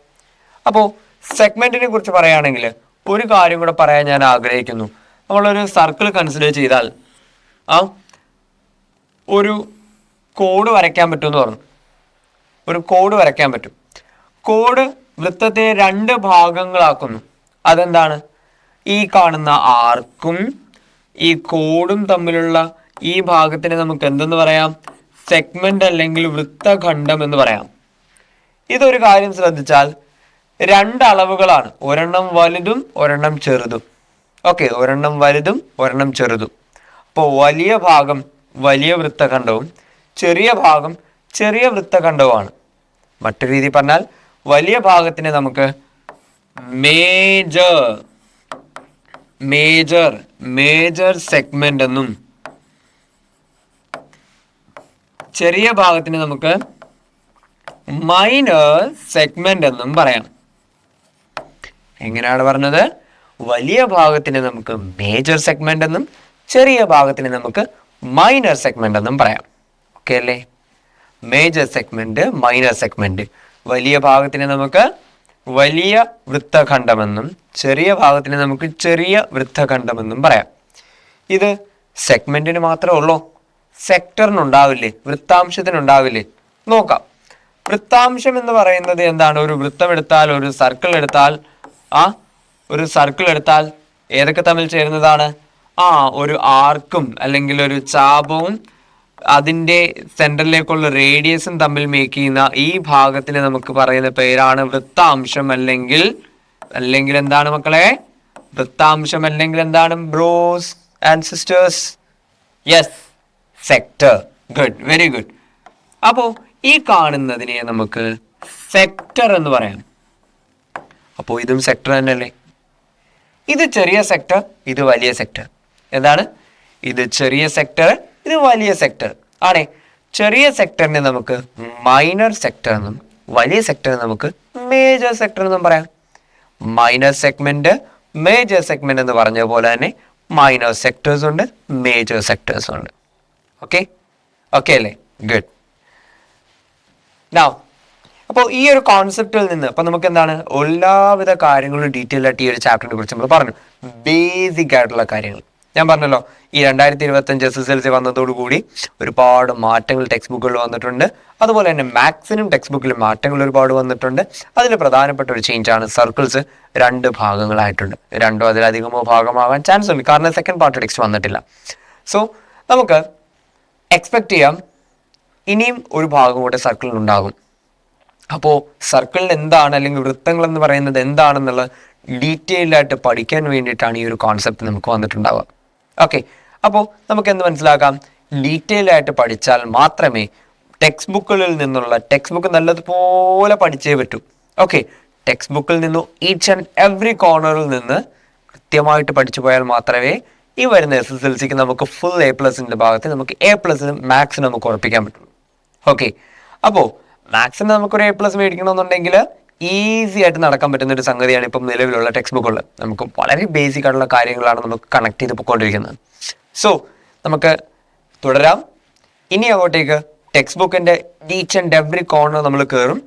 അപ്പോൾ സെഗ്മെന്റിനെ കുറിച്ച് പറയുകയാണെങ്കിൽ ഒരു കാര്യം കൂടെ പറയാൻ ഞാൻ ആഗ്രഹിക്കുന്നു. നമ്മളൊരു സർക്കിൾ കൺസിഡർ ചെയ്താൽ ആ ഒരു കോഡ് വരയ്ക്കാൻ പറ്റുമെന്ന് പറഞ്ഞു. ഒരു കോഡ് വരയ്ക്കാൻ പറ്റും. കോഡ് വൃത്തത്തെ രണ്ട് ഭാഗങ്ങളാക്കുന്നു. അതെന്താണ്? ഈ കാണുന്ന ആർക്കും ഈ കോഡും തമ്മിലുള്ള ഈ ഭാഗത്തിനെ നമുക്ക് എന്തെന്ന് പറയാം? സെഗ്മെന്റ് അല്ലെങ്കിൽ വൃത്തഖണ്ഡം എന്ന് പറയാം. ഇതൊരു കാര്യം ശ്രദ്ധിച്ചാൽ രണ്ട് അളവുകളാണ് ഒരെണ്ണം വലുതും ഒരെണ്ണം ചെറുതും. ഓക്കെ ഒരെണ്ണം വലുതും ഒരെണ്ണം ചെറുതും. അപ്പോൾ വലിയ ഭാഗം വലിയ വൃത്തഖണ്ഡവും ചെറിയ ഭാഗം ചെറിയ വൃത്തഖണ്ഡവുമാണ്. മറ്റു രീതി പറഞ്ഞാൽ വലിയ ഭാഗത്തിന് നമുക്ക് മേജർ മേജർ മേജർ സെഗ്മെന്റ് എന്നും ചെറിയ ഭാഗത്തിന് നമുക്ക് മൈനർ സെഗ്മെന്റ് എന്നും പറയാം. എങ്ങനെയാണ് പറഞ്ഞത്? വലിയ ഭാഗത്തിന് നമുക്ക് മേജർ സെഗ്മെന്റ് എന്നും ചെറിയ ഭാഗത്തിന് നമുക്ക് മൈനർ സെഗ്മെന്റ് എന്നും പറയാം. ഓക്കെ അല്ലേ? മേജർ സെഗ്മെന്റ് മൈനർ സെഗ്മെന്റ് വലിയ ഭാഗത്തിന് നമുക്ക് വലിയ വൃത്തഖണ്ഡമെന്നും ചെറിയ ഭാഗത്തിന് നമുക്ക് ചെറിയ വൃത്തഖണ്ഡമെന്നും പറയാം. ഇത് സെഗ്മെന്റിന് മാത്രമേ ഉള്ളൂ. സെക്ടറിനുണ്ടാവില്ലേ വൃത്താംശത്തിനുണ്ടാവില്ലേ നോക്കാം. വൃത്താംശം എന്ന് പറയുന്നത് എന്താണ്? ഒരു വൃത്തം എടുത്താൽ ഒരു സർക്കിൾ എടുത്താൽ ആ ഒരു സർക്കിൾ എടുത്താൽ ഏതൊക്കെ തമ്മിൽ ചേരുന്നതാണ്? ആ ഒരു ആർക്കും അല്ലെങ്കിൽ ഒരു ചാപവും അതിന്റെ സെന്ററിലേക്കുള്ള റേഡിയസും തമ്മിൽ മേക്ക് ചെയ്യുന്ന ഈ ഭാഗത്തിന് നമുക്ക് പറയുന്ന പേരാണ് വൃത്താംശം അല്ലെങ്കിൽ അല്ലെങ്കിൽ എന്താണ് മക്കളെ? വൃത്താംശം അല്ലെങ്കിൽ എന്താണ്? Bros and sisters yes sector good very good അപ്പോൾ ഈ കാണുന്നതിനെ നമുക്ക് സെക്ടർ എന്ന് പറയാം. അപ്പോൾ ഇതും സെക്ടർ തന്നെയല്ലേ? ഇത് ചെറിയ സെക്ടർ ഇത് വലിയ സെക്ടർ എന്താണ്? ഇത് ചെറിയ സെക്ടർ ഇത് വലിയ സെക്ടർ ആണേ? ചെറിയ സെക്ടറിനെ നമുക്ക് മൈനർ സെക്ടർ എന്നും വലിയ സെക്ടറിനെ നമുക്ക് മേജർ സെക്ടർ എന്നും പറയാം. മൈനർ സെഗ്മെന്റ് മേജർ സെഗ്മെന്റ് എന്ന് പറഞ്ഞ പോലെ തന്നെ മൈനർ സെക്ടേഴ്സ് ഉണ്ട് മേജർ സെക്ടേഴ്സ് ഉണ്ട്. ഓക്കെ ഓക്കെ അല്ലേ? ഗുഡ് നൗ അപ്പോൾ ഈ ഒരു കോൺസെപ്റ്റിൽ നിന്ന് അപ്പോൾ നമുക്ക് എന്താണ് എല്ലാവിധ കാര്യങ്ങളും ഡീറ്റെയിൽ ആയിട്ട് ഈ ഒരു ചാപ്റ്ററിനെ കുറിച്ച് നമ്മൾ പറഞ്ഞു. ബേസിക് ആയിട്ടുള്ള കാര്യങ്ങൾ. ഞാൻ പറഞ്ഞല്ലോ ഈ രണ്ടായിരത്തി ഇരുപത്തഞ്ച് എസ് എസ് എൽ സി വന്നതോടുകൂടി ഒരുപാട് മാറ്റങ്ങൾ ടെക്സ്റ്റ് ബുക്കുകളിൽ വന്നിട്ടുണ്ട്. അതുപോലെ തന്നെ മാത്സിനും ടെക്സ്റ്റ് ബുക്കിലും മാറ്റങ്ങൾ ഒരുപാട് വന്നിട്ടുണ്ട്. അതിൽ പ്രധാനപ്പെട്ട ഒരു ചേഞ്ചാണ് സർക്കിൾസ് രണ്ട് ഭാഗങ്ങളായിട്ടുണ്ട്. രണ്ടോ അതിലധികമോ ഭാഗമാകാൻ ചാൻസ് ഉണ്ട്. കാരണം സെക്കൻഡ് പാർട്ട് ടെക്സ്റ്റ് വന്നിട്ടില്ല. സോ നമുക്ക് എക്സ്പെക്ട് ചെയ്യാം ഇനിയും ഒരു ഭാഗം കൂടെ സർക്കിളിൽ ഉണ്ടാകും. അപ്പോൾ സർക്കിളിൽ എന്താണ് അല്ലെങ്കിൽ വൃത്തങ്ങൾ എന്ന് പറയുന്നത് എന്താണെന്നുള്ള ഡീറ്റെയിൽഡ് ആയിട്ട് പഠിക്കാൻ വേണ്ടിയിട്ടാണ് ഈ ഒരു കോൺസെപ്റ്റ് നമുക്ക് വന്നിട്ടുണ്ടാവുക. ഓക്കെ അപ്പോൾ നമുക്ക് എന്ത് മനസ്സിലാക്കാം? ഡീറ്റെയിൽഡായിട്ട് പഠിച്ചാൽ മാത്രമേ ടെക്സ്റ്റ് ബുക്കുകളിൽ നിന്നുള്ള ടെക്സ്റ്റ് ബുക്ക് നല്ലതുപോലെ പഠിച്ചേ പറ്റൂ. ഓക്കെ ടെക്സ്റ്റ് ബുക്കിൽ നിന്നും ഈച്ച് ആൻഡ് എവറി കോർണറിൽ നിന്ന് കൃത്യമായിട്ട് പഠിച്ചു പോയാൽ മാത്രമേ ഈ വരുന്ന എസ് എസ് എൽ സിക്ക് നമുക്ക് ഫുൾ എ പ്ലസിന്റെ ഭാഗത്ത് നമുക്ക് എ പ്ലസിനും മാത്സിനും നമുക്ക് ഉറപ്പിക്കാൻ പറ്റുള്ളൂ. ഓക്കെ അപ്പോൾ മാത്സിന് നമുക്കൊരു എ പ്ലസ് മേടിക്കണമെന്നുണ്ടെങ്കിൽ ഈസി ആയിട്ട് നടക്കാൻ പറ്റുന്ന ഒരു സംഗതിയാണ് ഇപ്പം നിലവിലുള്ള ടെക്സ്റ്റ് ബുക്കുകൾ നമുക്ക് വളരെ ബേസിക് ആയിട്ടുള്ള കാര്യങ്ങളാണ് നമുക്ക് കണക്ട് ചെയ്ത് പോയിക്കൊണ്ടിരിക്കുന്നത് സോ നമുക്ക് തുടരാം. ഇനി അങ്ങോട്ടേക്ക് ടെക്സ്റ്റ് ബുക്കിന്റെ ഈച്ച് ആൻഡ് എവറി കോർണർ നമ്മൾ കയറും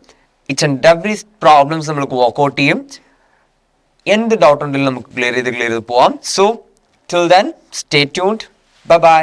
ഈച്ച് ആൻഡ് എവറി പ്രോബ്ലംസ് നമ്മൾ വർക്ക്ഔട്ട് ചെയ്യും. എന്ത് ഡൗട്ട് ഉണ്ടെങ്കിലും നമുക്ക് ക്ലിയർ ചെയ്ത് ക്ലിയർ ചെയ്ത് പോവാം. So till then stay tuned bye bye